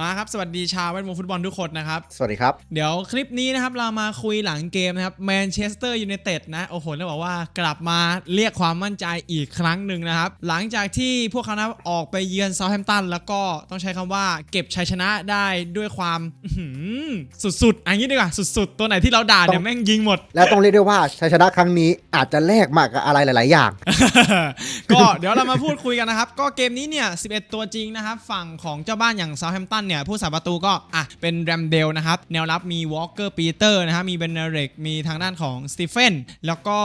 มาครับ สวัสดีชาวแวดวงฟุตบอลทุกคนนะครับ สวัสดีครับ เดี๋ยวคลิปนี้นะครับ เรามาคุยหลังเกมนะครับแมนเชสเตอร์ยูไนเต็ดนะ โอ้โหต้องบอกว่ากลับมาเรียกความมั่นใจอีกครั้งหนึ่งนะครับ หลังจากที่พวกเขานะออกไปเยือนเซาท์แฮมป์ตัน แล้วก็ต้องใช้คำว่าเก็บชัยชนะได้ด้วยความอื้อหือสุดๆอันนี้ดีกว่าสุดๆ ตัวไหนที่เราด่าเนี่ยต้องแม่งยิงหมด แล้วต้องเรียกได้ว่าชัยชนะครั้งนี้อาจจะแลกมากกับอะไรหลาย ๆ อย่าง ก็เดี๋ยวเรามาพูดคุยกันนะครับก็เกมนี้เนี่ย11 ตัวจริงนะครับฝั่งของเจ้าบ้านอย่างเซาท์แฮมป์ตันเนี่ยผู้สาประตูก็อะเป็นแรมเดลนะครับแนวรับมีวอลเกอร์ปีเตอร์นะฮะมีเบนเนเรกมีทางด้านของสตีเฟนแล้วก็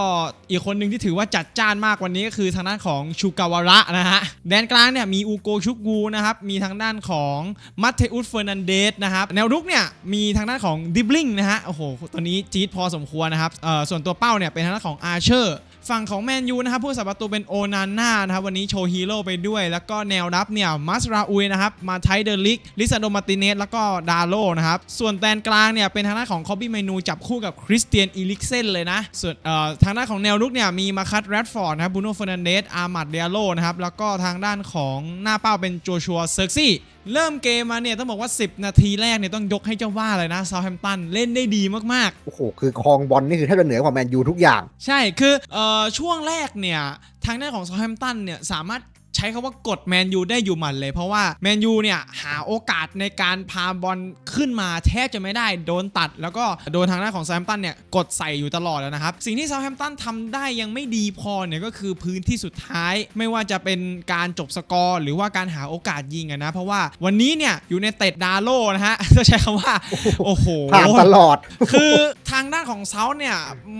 อีกคนหนึ่งที่ถือว่าจัดจ้านมากวันนี้ก็คือทางด้านของชูกาวาระนะฮะแดนกลางเนี่ยมีอูโกชุกกูนะครับมีทางด้านของมัตเทอุสเฟอร์นันเดสนะครับแนวรุกเนี่ยมีทางด้านของดิบลิงนะฮะโอ้โหตัวนี้จี๊ดพอสมควรนะครับเอ่อส่วนตัวเป้าเนี่ยเป็นทางด้านของอาร์เชอร์ ฝั่งของแมนยูนะครับผู้สับประตูเป็นโอนาน่านะครับวันนี้โชว์ฮีโร่ไปด้วย แล้วก็แนวรับเนี่ยมัสราอุยนะครับมาไทเดอร์ลิกลิซาโดมาติเนสแล้วก็ดาโลนะครับส่วนแดนกลางเนี่ยเป็นทางด้านของคอบบี้เมนูจับคู่กับคริสเตียนอีลิกเซนเลยนะส่วนเอ่อทางด้านของแนวรุกเนี่ยมีมาคัตแรดฟอร์ดนะครับบูโน่เฟอร์นันเดสอาร์มัดเดียโลนะครับแล้วก็ทางด้านของหน้าเป้าเป็นโจชัวเซิร์ซี่เริ่มเกมมาเนี่ยต้องบอกว่า 10 นาทีแรกเนี่ยต้องยกให้เจ้าว่าเลยนะซา u t แฮมป์ตันเล่นได้ดีมากๆ โอ้โห คือครองบอลนี่คือแทบจะเหนือกว่าแมนยูทุกอย่าง ใช่คือเอ่อช่วงแรกเนี่ยทางด้านของซา u t แฮมป์ตันเนี่ยสามารถ ใช้คำว่ากดแมนยูได้อยู่หมัดเลย เพราะว่าแมนยูเนี่ยหาโอกาสในการพาบอลขึ้นมาแทบจะไม่ได้โดนตัด แล้วก็โดนทางด้านของซา u t แฮมป์ตันเนี่ยกดใส่อยู่ตลอดแล้วนะครับ สิ่งที่ซา u t แฮมป์ตันทำได้ยังไม่ดีพอเนี่ยก็คือพื้นที่สุดท้าย ไม่ว่าจะเป็นการจบสกอร์ หรือว่าการหาโอกาสยิงอะนะเพราะว่าวันนี้เนี่ยอยู่ในเตดดาโลนะฮะจะใช้คำว่าโอ้โหผ่านตลอด คือทางด้านของเซาเนี่ย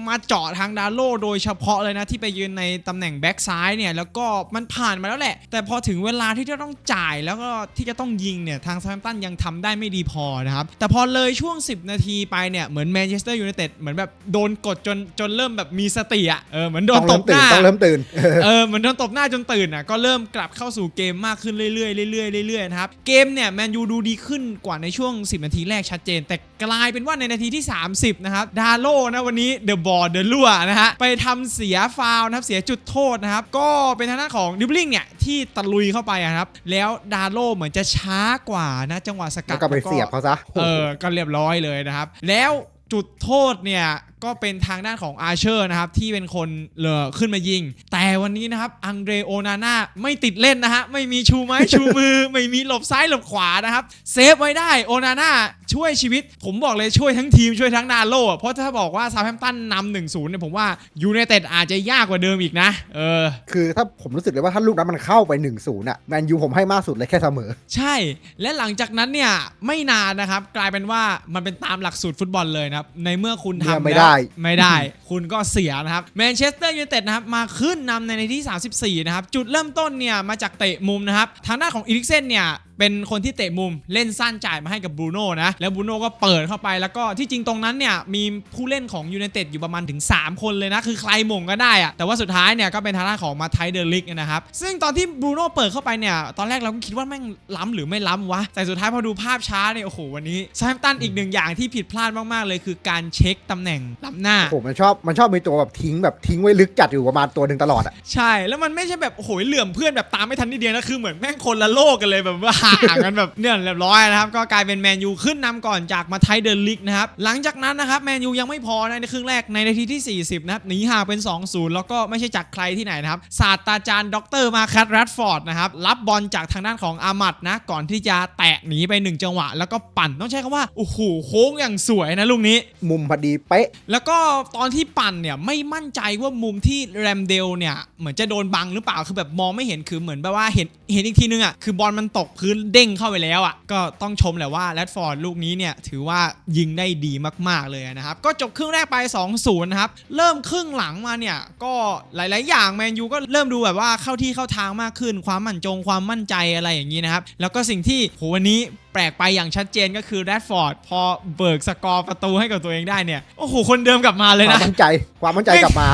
มาเจาะทางดาโลโดยเฉพาะเลยนะที่ไปยืนในตำแหน่งแบ็กซ้ายเนี่ยแล้วก็มันผ่านมาแล้วแหละ แต่พอถึงเวลาที่จะต้องจ่ายแล้วก็ที่จะต้องยิงเนี่ยทางซา u t แฮมป์ตันยังทำได้ไม่ดีพอนะครับ แต่พอเลยช่วง 10 นาทีไปเนี่ยเหมือนแมนเชสเตอร์ยูไนเต็ดเหมือนแบบโดนกดจนจนเริ่มแบบมีสติอะเออเหมือนโดต้นองตเริ่บมหตื่นน้าต้องเริ่มตื่นเออเหมือนโดนตบหน้าจนตื่นอะก็เริ่มกลับเข้าสู่เกมมากขึ้นเรื่อยๆเรื่อยๆเรื่อยๆนะครับเกมเนี่ยแมนยูดูดีขึ้นกว่าในช่วง 10 นาทีแรกชัดเจน แต่กลายเป็นว่าในนาทีที่ 30 นะครับดาโลนะวันนี้เดอะบอลเดอะลัวนะฮะไปทำเสียฟาวล์นะครับเสียจุดโทษนะครับก็เป็นทางด้านของดิบลิงเนี่ยที่ตะลุยเข้าไปอะครับ แล้วดาโลเหมือนจะช้ากว่านะจังหวะสกัแล้ดวก็ไปเสียบเขาซะ เออ ก็เรียบร้อยเลยนะครับ แล้วจุดโทษเนี่ย ก็เป็นทางด้านของอาเชอร์นะครับที่เป็นคนเลอขึ้นมายิง แต่วันนี้นะครับอังเดรโอนาน่าไม่ติดเล่นนะฮะไม่มีชูไม้ชูมือ ไม่มีหลบซ้ายหลบขวานะครับเซฟไว้ได้โอนาน่าช่วยชีวิต ผมบอกเลยช่วยทั้งทีมช่วยทั้งนาโลอะเพราะถ้าบอกว่าซา u t แฮมป์ตันนำหนึ่งศูนย์เนี่ยผมว่ายูไนเต็ดอาจจะยากกว่าเดิมอีกนะ เออ คือถ้าผมรู้สึกเลยว่าถ้าลูกนั้นมันเข้าไป1นศูนย์อะแมนยูผมให้มากสุดเลยแค่เสมอ ใช่ และหลังจากนั้นเนี่ยไม่นานนะครับ กลายเป็นว่ามันเป็นตามหลักสูตรฟุตบอลเลยนะครับในเมื่อคุณเนี่ยทำไม่แล้วได้ไม่ได้ คุณก็เสียนะครับแมนเชสเตอร์ยูไนเต็ดนะครับมาขึ้นนำในนาทีที่ 34 นะครับ จุดเริ่มต้นเนี่ยมาจากเตะมุมนะครับ ทางด้านของอีริกเซนเนี่ย เป็นคนที่เตะมุมเล่นสั้นจ่ายมาให้กับบรูโน่นะแล้วบรูโน่ก็เปิดเข้าไปแล้วก็ที่จริงตรงนั้นเนี่ยมีผู้เล่นของยูไนเต็ดอยู่ประมาณถึง 3 คนเลยนะ คือใครหม่งก็ได้อะแต่ว่าสุดท้ายเนี่ยก็เป็นทางด้านของมาไทเดอร์ลิกนะครับซึ่งตอนที่บรูโน่เปิดเข้าไปเนี่ยตอนแรกเราก็คิดว่าแม่งล้ำหรือไม่ล้ำวะแต่สุดท้ายพอดูภาพช้าเนี่ยโอ้โหวันนี้ซา u t แฮมป์ตันอีกหนึ่งอย่างที่ผิดพลาดมากๆเลย คือการเช็คตำแหน่งล้ำหน้าโอ้โหมันชอบมันชอบมีตัวแบบทิ้งแบบทิ้งไว้ลึกจัดอยู่ประมาณตัวหนึ่งตลอดอะใช่แล้วมันไม่ใช่แบบโอ้โหเหลื่อมเพื่อนแบบตามไม่ทันนิดเดียวนะคือเหมือนแม่งคนละโลกกันเลยแบบว่าห่างกันแบบเนี่ยเรียบร้อยนะครับ ก็กลายเป็นแมนยูขึ้นนำก่อนจากมาไทเดอร์ลิกนะครับ หลังจากนั้นนะครับแมนยูยังไม่พอนะในครึ่งแรกในนาทีที่ 40 นะครับหนีห่างเป็น 2-0 แล้วก็ไม่ใช่จากใครที่ไหนนะครับศาสตราจารย์ดรมาคัตแรดฟอร์ดนะครับรับบอลจากทางด้านของอามัดนะก่อนที่จะแตะหนีไปหนึ่งจังหวะ แล้วก็ปั่นต้องใช้คำว่าโอ้โหโค้งอย่างสวยนะลูกนี้ มุมพอดีเป๊ะแล้วก็ตอนที่ปั่นเนี่ยไม่มั่นใจว่ามุมที่แรมเดลเนี่ยเหมือนจะโดนบังหรือเปล่าคือแบบมองไม่เห็นคือเหมือนแบบว่าเห็นเห็นอีกทีนึงอะคือบอลมันตกพื้นเด้งเข้าไปแล้วอะก็ต้องชมแหละว่าแรดฟอร์ดลูกนี้เนี่ยถือว่ายิงได้ดีมากๆเลยนะครับ ก็จบครึ่งแรกไป 2-0 นะครับ เริ่มครึ่งหลังมาเนี่ย ก็หลาย ๆ อย่างแมนยูก็เริ่มดูแบบว่าเข้าที่เข้าทางมากขึ้น ความมั่นจงความมั่นใจอะไรอย่างนี้นะครับ แล้วก็สิ่งที่โหวันนี้แปลกไปอย่างชัดเจนก็คือแรดฟอร์ดพอเบิกสกอร์ประตูให้กับตัวเองได้เนี่ย โอ้โห คนเดิมกลับมาเลยความนะ มั่นใจความมั่นใจกลับมา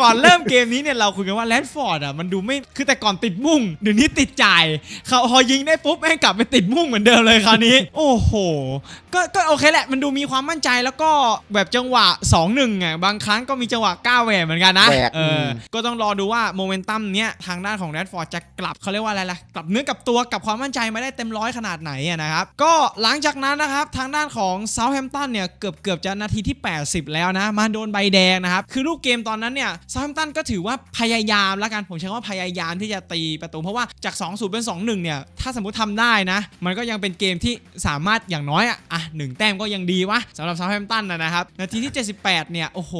ก่อนเริ่มเกมนี้เนี่ยเราคุยกันว่าแรดฟอร์ดอะมันดูไม่คือแต่ก่อนติดมุ่งเดี๋ยวนี้ติดจ่ายเขาพอยิงได้ปุ๊บแม่งกลับไปติดมุ่งเหมือนเดิมเลยคราวนี้ โอ้โห ก็ก็โอเคแหละมันดูมีความมั่นใจแล้วก็แบบจังหวะ 2-1อะบางครั้งก็มีจังหวะก้าวแหวกเหมือนกันนะแหวกเอออม ก็ต้องรอดูว่าโมเมนตัมเนี้ยทางด้านของแรดฟอร์ดจะกลับเขาเรียกว่าอะไรล่ะกลับเนื้อกลับตัวกลับความมั่นใจมาได้เต็มร้อยขนาดไหนอะนะครับ ก็หลังจากนั้นนะครับทางด้านของเซาท์แฮมป์ตันเนี่ยเกือบเกือบจะนาทีที่ 80 แล้วนะมาโดนใบแดงนะครับคือลูกเกมตอนนั้นเนี่ยเซาท์แฮมป์ตันก็ถือว่าพยายามล้วกันผมใช้คำว่าพยายามที่จะตีประตูเพราะว่าจาก2-0เป็น2-1เนี่ยถ้าสมมติทำได้นะ มันก็ยังเป็นเกมที่สามารถอย่างน้อยอะอะหนึ่งแต้มก็ยังดีวะสำหรับเซาท์แฮมป์ตันนะนะครับนาทีที่ 78 เนี่ยโอ้โห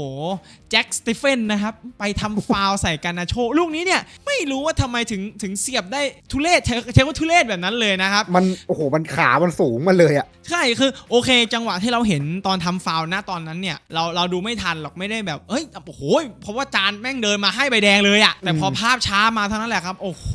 แจ็คสเตเฟนนะครับไปทำฟาวใส่กันนาโชลูกนี้เนี่ยไม่รู้ว่าทำไมถึงถึงเสียบได้ทุเรศใช้ใช้ว่าทุเรศแบบนั้นเลยนะครับมันโอ้โหมันขามันสูงมาเลยอะใช่คือโอเค จังหวะที่เราเห็นตอนทำฟาวล์นะตอนนั้นเนี่ยเราเราดูไม่ทันหรอกไม่ได้แบบเอ้ยโอ้โหเพราะว่าจานแม่งเดินมาให้ใบแดงเลยอะแต่พอภาพช้ามาเท่านั้นแหละครับ โอ้โห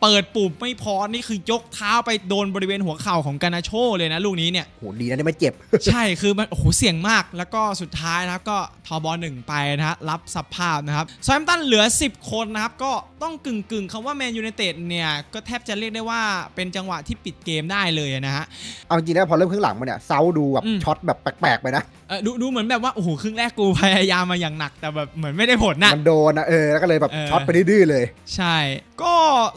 เปิดปุ่มไม่พอนี่คือยกเท้าไปโดนบริเวณหัวเข่าของกานาโชเลยนะลูกนี้เนี่ยโหดีนะที่ไม่เจ็บ ใช่คือมันโอ้โหเสี่ยงมากแล้วก็สุดท้ายนะครับก็ทอบอลหนึ่งไปนะฮะรับสภาพนะครับซอมตันเหลือ 10 คนนะครับก็ต้องกึ่งกึ่งๆคำว่าแมนยูไนเต็ดเนี่ยก็แทบจะเรียกได้ว่าเป็นจังหวะที่ปิดเกมได้เลยนะฮะ เอาจริงๆนะพอเริ่มครึ่งหลังมาเนี่ยเซาดูแบบอืม ช็อตแบบแปลกๆไปนะเออดูดูเหมือนแบบว่าโอ้โหครึ่งแรกกูพยายามมาอย่างหนัก แต่แบบเหมือนไม่ได้ผลนะ มันโดนนะเออ แล้วก็เลยแบบเออ ช็อตไปดื้อๆเลย ใช่ ก็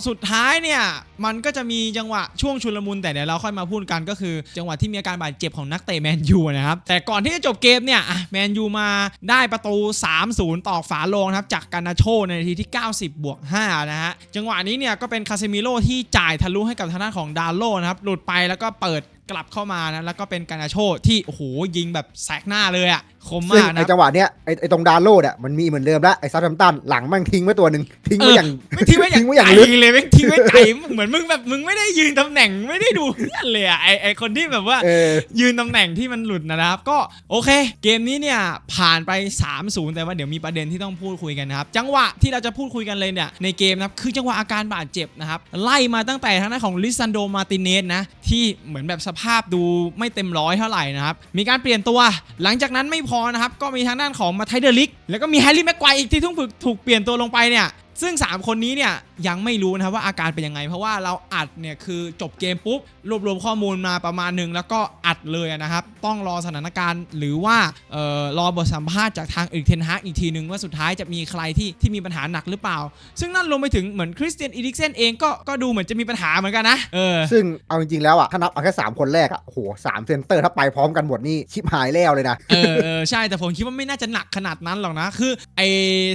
สุดท้ายเนี่ย มันก็จะมีจังหวะช่วงชุลมุนแต่เดี๋ยวเราค่อยมาพูดกันก็คือ จังหวะที่มีอาการบาดเจ็บของนักเตะแมนยูนะครับ แต่ก่อนที่จะจบเกมเนี่ยอะแมนยูมาได้ประตู 3-0ต่อฝาโลงนะครับ จากการนาโชในนาทีที่ 90 บวก 5 นะฮะ จังหวะนี้เนี่ยก็เป็นคาเซมิโร่ที่จ่ายทะลุให้กับทางด้านของดาโลนะครับหลุดไปแล้วก็เปิด กลับเข้ามานะแล้วก็เป็นการนาโชที่โอ้โหยิงแบบแสกหน้าเลยอะ คมซึ่งมากนะไอจังหวะเนี้ยไอไอตรงดาร์โลดอะมันมีเหมือนเดิมแล้วไอซัตแฮมป์ตันหลังมันทิ้งไว้ตัวหนึ่งทิ้งไว้อย่าง ไม่ทิ้งไว้อย่างทิ้งไว้อย่างไกลลึกเลยไม่งทิ้งไว้ไกลเหมือนมึงแบบมึงไม่ได้ยืนตำแหน่งไม่ได้ดูเพื่อนเลยอะไอไอคนที่แบบว่า เออ ยืนตำแหน่งที่มันหลุดนะครับ ก็โอเค เกมนี้เนี่ยผ่านไป 3-0 แต่ว่าเดี๋ยวมีประเด็นที่ต้องพูดคุยกันนะครับ จังหวะที่เราจะพูดคุยกันเลยเนี่ยในเกมนะครับ คือจังหวะอาการบาดเจ็บนะครับ ไล่มาตั้งแต่ทางด้านของลิซันโดมาติเนสนะ ที่เหมือนแบบสภาพดูไม่เต็มร้อยเท่าไหร่นะครับ มีการเปลี่ยนตัว หลังจากนั้นไม่พอนะครับก็มีทางด้านของมาไทเดอร์ลิกแล้วก็มีแฮร์รี่แม็กไกวอีกที่ทุ่งฝึกถูกเปลี่ยนตัวลงไปเนี่ย ซึ่ง 3 คนนี้เนี่ยยังไม่รู้นะครับว่าอาการเป็นยังไง เพราะว่าเราอัดเนี่ยคือจบเกมปุ๊บรวบรวมข้อมูลมาประมาณหนึ่งแล้วก็อัดเลยนะครับ ต้องรอสถานการณ์ หรือว่าเอ่อรอบทสัมภาษณ์จากทางเอกเทนฮากอีกทีหนึ่งว่าสุดท้ายจะมีใครที่ที่มีปัญหาหนักหรือเปล่า ซึ่งนั่นรวมไปถึงเหมือนคริสเตียนอีริกเซนเองก็ก็ดูเหมือนจะมีปัญหาเหมือนกันนะเออซึ่งเอาจริงๆแล้วอะถ้านับเอาแค่สามคนแรกอะโอ้โหสามเซนเตอร์ถ้าไปพร้อมกันหมดนี่ชิบหายแล้วเลยนะเออเออใช่แต่ผมคิดว่าไม่น่าจะหนักขนาดนั้นหรอกนะคือไอ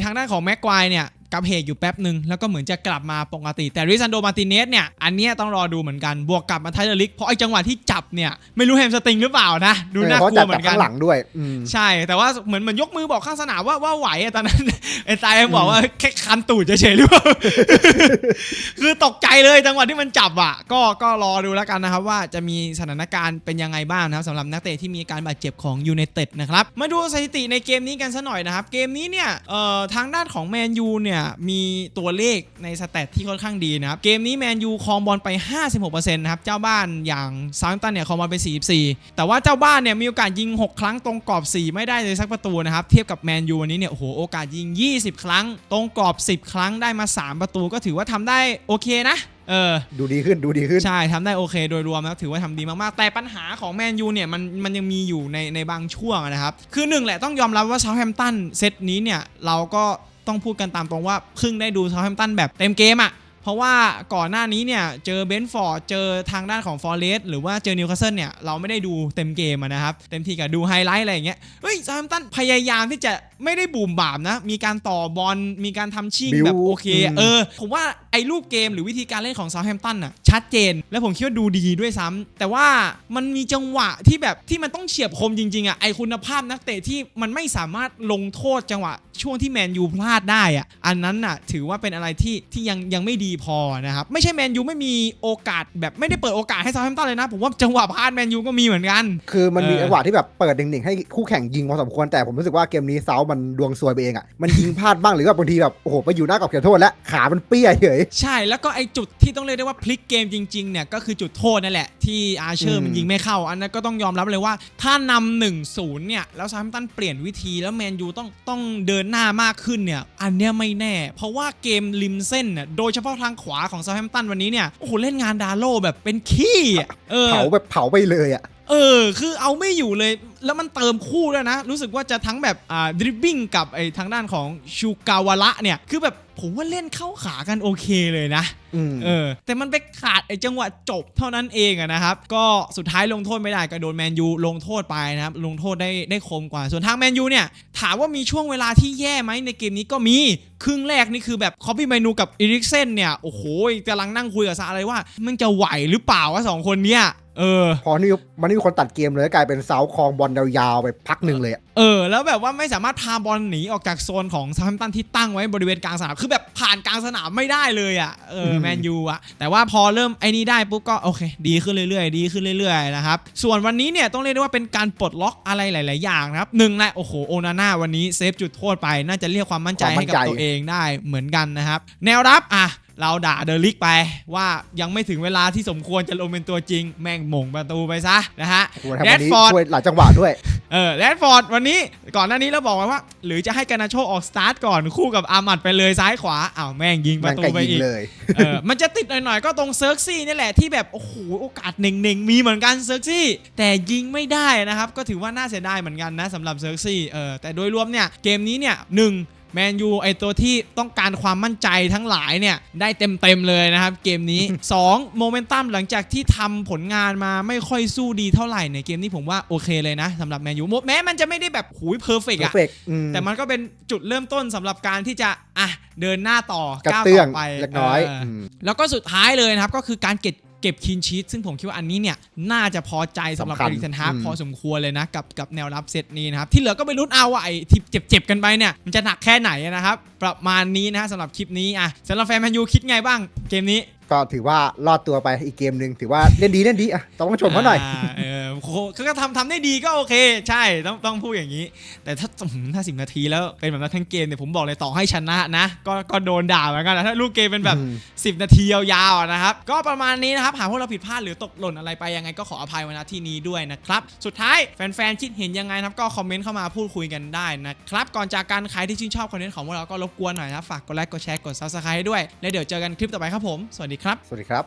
ทางด้านของแม็กควายเนี่ย กับเหกอยู่แป๊บหนึ่งแล้วก็เหมือนจะกลับมาปกติ แต่ริซันโดมาร์ติเนสเนี่ยอันเนี้ยต้องรอดูเหมือนกันบวกกับมาไทเลอร์ลิกเพราะไอจังหวะที่จับเนี่ยไม่รู้แฮมสตริงหรือเปล่านะดูน่ากเพราะลัวจับเหมืจากอนกัข้านงหลังด้วยอืมใช่แต่ว่าเหมือนเหมือนยกมือบอกข้างสนามว่าว่าไหวอะตอนนั้นไอ้ตายบอกว่าแค่คันตูดเฉยๆหรือเปล่าคือตกใจเลยจังหวะที่มันจับอะก็ก็รอดูแล้วกันนะครับว่าจะมีสถานการณ์เป็นยังไงบ้างนะครับสำหรับนักเตะที่มีอาการบาดเจ็บของยู i นเต็ดนะครับมาดูสถิติในเกมนี้กันซะหน่อยนะครับเกมนี้เนี่ยเอ่อทางด้านของแมนยูเนี่ยมีตัวเลขในสแตทที่ค่อนข้างดีนะครับ เกมนี้แมนยูครองบอลไป 56%นะครับเจ้าบ้านอย่างซาร์ตันเนี่ยครองบอลไป 44 แต่ว่าเจ้าบ้านเนี่ยมีโอกาสยิง 6 ครั้งตรงกรอบ 4 ไม่ได้เลยสักประตูนะครับเทียบกับแมนยูวันนี้เนี่ยโอ้โหโอกาสยิง 20 ครั้ง ตรงกรอบ 10 ครั้งได้มา 3 ประตูก็ถือว่าทำได้โอเคนะเออดูดีขึ้นดูดีขึ้น ใช่ทำได้โอเคโดยรวมแล้วถือว่าทำดีมากๆ แต่ปัญหาของแมนยูเนี่ยมันมันยังมีอยู่ในในบางช่วงนะครับ คือหนึ่งแหละต้องยอมรับว่าเซาท์แฮมป์ตันเซตนี้เนี่ยเราก็ ต้องพูดกันตามตรงว่าเพิ่งได้ดูเซาท์แฮมป์ตันแบบเต็มเกมอะ่ะเพราะว่าก่อนหน้านี้เนี่ยเจอเบนฟอร์ดเจอทางด้านของฟอร์เรสหรือว่าเจอนิวคาสเซิลเนี่ยเราไม่ได้ดูเต็มเกมะนะครับ เต็มที่กับดูไฮไลท์อะไรอย่างเงี้ยเฮ้ยซาแฮมตันพยายามที่จะไม่ได้บูมบามนะ มีการต่อบอลมีการทำชิงแบบโอเค เออ ผมว่าไอ้รูปเกมหรือวิธีการเล่นของ Southampton น่ะชัดเจน และผมคิดว่าดูดีด้วยซ้ำแต่ว่ามันมีจังหวะที่แบบที่มันต้องเฉียบคมจริงๆอะไอคุณภาพนักเตะที่มันไม่สามารถลงโทษจังหวะ ช่วงที่แมนยูพลาดได้อะอันนั้นน่ะถือว่าเป็นอะไรที่ที่ยังยังไม่ดีพอนะครับไม่ใช่แมนยูไม่มีโอกาสแบบไม่ได้เปิดโอกาสให้ Southampton เลยนะ ผมว่าจังหวะพลาดแมนยูก็มีเหมือนกัน คือมันมีเออจังหวะที่แบบเปิดหนึ่งๆให้คู่แข่งยิงพอสมควรแต่ผมรู้สึกว่าเกมนี้เซามันดวงซวยไปเองอะมันยิงพลาดบ้างหรือว่าบางทีแบบโอ้โหไปอยู่หน้ากรอบเขตโทษแล้วขามันเปี้ยเฉยใช่แล้วก็ไอจุดที่ต้องเรียกได้ว่าพลิกเกมจริงๆเนี่ยก็คือจุดโทษนั่นแหละ ที่อาเชอร์มันยิงไม่เข้า อันนั้นก็ต้องยอมรับเลยว่า ถ้านำหนึ่งศูนย์เนี่ยแล้วซา m มตันเปลี่ยนวิธีแล้วแมนยูต้องต้องเดินหน้ามากขึ้นเนี่ยอันเนี้ยไม่แน่ เพราะว่าเกมริมเส้นเนี่ยโดยเฉพาะทางขวาของซา m มตันวันนี้เนี่ยโอ้โหเล่นงานดาโลแบบเป็นขี้เออเผาแบบเผาไปเลยอะเออ คือเอาไม่อยู่เลย แล้วมันเติมคู่ด้วยนะ รู้สึกว่าจะทั้งแบบอ่าดริบบิ้งกับไอ้ทางด้านของชูกาวาระเนี่ย คือแบบผมว่าเล่นเข้าขากันโอเคเลยนะอืมเออแต่มันไปขาดไอ้จังหวะจบเท่านั้นเองอะนะครับ ก็สุดท้ายลงโทษไม่ได้ก็โดนแมนยูลงโทษไปนะครับ ลงโทษได้ได้คมกว่า ส่วนทางแมนยูเนี่ย ถามว่ามีช่วงเวลาที่แย่ไหมในเกมนี้ก็มี ครึ่งแรกนี่คือแบบคอปปี้เมนูกับอีริกเซนเนี่ยโอ้โหกำลังนั่งคุยกับซาเลยว่า มันจะไหวหรือเปล่าวะสองคนเนี่ยเออพอนี่มันนี่มีคนตัดเกมเลยกลายเป็นเซาคลองบอลยาวๆไปพักหนึ่งเลยอะเออ แล้วแบบว่าไม่สามารถพาบอลหนีออกจากโซนของซา u t แฮมป์ตันที่ตั้งไว้บริเวณกลางสนาม คือแบบผ่านกลางสนามไม่ได้เลยอะเออแมนยูอะ แต่ว่าพอเริ่มไอ้นี้ได้ปุ๊บก็โอเค ดีขึ้นเรื่อยๆ ดีขึ้นเรื่อยๆนะครับ ส่วนวันนี้เนี่ยต้องเรียกได้ว่าเป็นการปลดล็อกอะไรหลาย ๆ อย่างนะครับหนึ่งแหละโอ้โหโอนาน่าวันนี้เซฟจุดโทษไป น่าจะเรียกความมั่นใจให้กับตัวเองได้เหมือนกันนะครับแนวรับอะ เราด่าเดลิกไปว่ายังไม่ถึงเวลาที่สมควรจะลงเป็นตัวจริง แม่งหม่งประตูไปซะนะฮะโอ้โหทำวันนี้ Rashford ช่วยหลายจังหวะด้วยเออแรดฟอร์ดวันนี้ก่อนหน้านี้เราบอกไว้ว่า หรือจะให้การนาโชออกสตาร์ทก่อนคู่กับอามัดไปเลยซ้ายขวาอ้าวแม่งยิงปมัระนตูก็ไปยิงอีกเลยเออมันจะติดหน่อยๆ ก็ตรงเซิร์กซี่นี่แหละที่แบบโอ้โหโอกาสเน่งๆมีเหมือนกันเซิร์กซี่แต่ยิงไม่ได้นะครับก็ถือว่าน่าเสียดายเหมือนกันนะสำหรับเซิร์กซี่เออแต่โดยรวมเนี่ยเกมนี้เนี่ยหนึ่ง แมนยูไอตัวที่ต้องการความมั่นใจทั้งหลายเนี่ย ได้เต็มๆเลยนะครับ เกมนี้ 2โมเมนตัมหลังจากที่ทำผลงานมาไม่ค่อยสู้ดีเท่าไหร่ในเกมนี้ผมว่าโอเคเลยนะสำหรับแมนยูแม้มันจะไม่ได้แบบหุยเพอร์เฟกเพออะร์เฟกต์อืมแต่มันก็เป็นจุดเริ่มต้นสำหรับการที่จะอะเดินหน้าต่อกระก้าวเตื้ต่องอไปเล็กน้อยเมแล้วก็สุดท้ายเลยนะครับก็คือการเก็บ เก็บคินชีตซึ่งผมคิดว่าอันนี้เนี่ยน่าจะพอใจสำหรับสำคัเอญริกเทนฮากอืม พอสมควรเลยนะกับกับแนวรับเซตนี้นะครับ ที่เหลือก็ไปลุ้นเอาว่าไอ้ที่เจ็บๆกันไปเนี่ยมันจะหนักแค่ไหนนะครับ ประมาณนี้นะฮะสำหรับคลิปนี้อะสำหรับแฟนแมนยูคิดไงบ้างเกมนี้ ก็ถือว่ารอดตัวไปอีกเกมหนึ่งถือว่าเล่นดีเล่นดีอะต้องชมเขาหน่อยาเออโคเขาก็ทำทำได้ดีก็โอเค ใช่ต้องต้องพูดอย่างนี้ แต่ถ้าอื้อหือถ้าสินาทีแล้วเป็นแบบนั้นทั้งเกมเนี่ยผมบอกเลยต่อให้ชนะนะ ก็ก็โดนด่าเหมือนกันนะถ้าลูกเกมเป็นแบบ อืม 10 นาทียาวๆอะนะครับ ก็ประมาณนี้นะครับ หากพวกเราผิดพลาดหรือตกหล่นอะไรไปยังไงก็ขออภัยไว้ณที่นี้ด้วยนะครับ สุดท้ายแฟนๆ คิดเห็นยังไงนะครับ ก็คอมเมนต์เข้ามาพูดคุยกันได้นะครับ ก่อนจากการใครที่ชื่นชอบคอนเทนต์ของพวกเราก็รบกวนหน่อยนะฝากกดไลค์กดแชร์กด subscribe ให้ด้วย แล้วเดี๋ยวเจอกันคลิปต่อไปครับผม สวัสดีครับ สวัสดีครับ